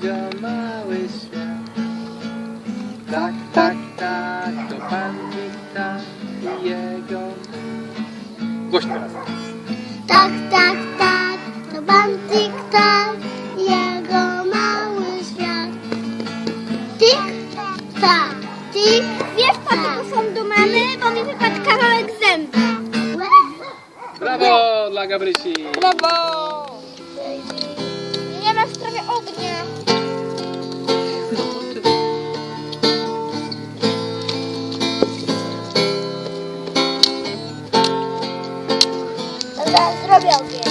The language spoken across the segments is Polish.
widział mały świat. Tak, tak, tak, to pan Gita i jego... Głośno raz. Tak, tak, tak, to pan Tik-Tak i jego mały świat. Tik-tak, tak, tik Wiesz, po co są dumamy, bo mi wypadł kawałek zęba. Brawo dla Gabrysi! Brawo! Nie ma w sprawie ognia. Zrobię ogień.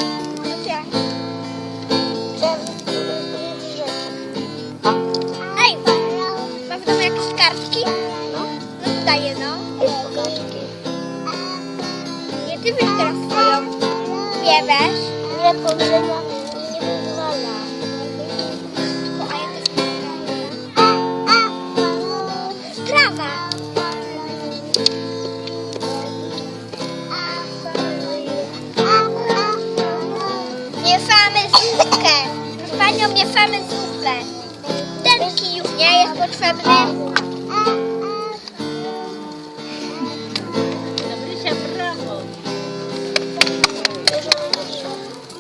Rzeczy. Ej, ma w domu jakieś kartki? No. No to daję, no. Kartki. Nie, ty weź teraz swoją. Nie weź. Nie, powiedzenia zupkę. Panią, mieszamy zupę. Denki już nie jest potrzebny. Gabrysia, brawo!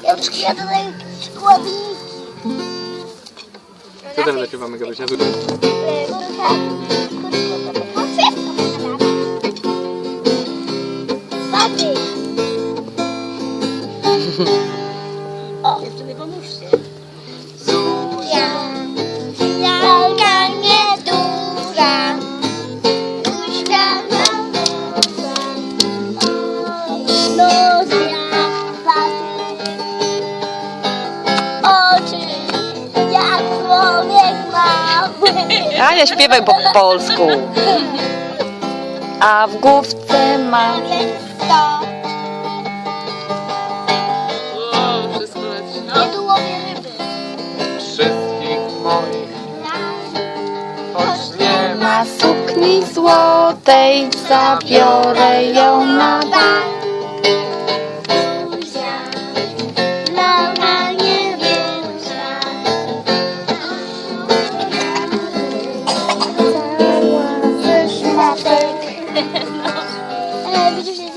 Ja ja tutaj składniki. Co teraz zaśpiewamy Gabrysia? Jeszcze nie pomóżcie. Zuzia, lalka nieduża, oczy jak człowiek mały. Śpiewaj po polsku. A w główce ma... To sukni złotej, zabiorę ją na bal. Cała ze szmatek. No.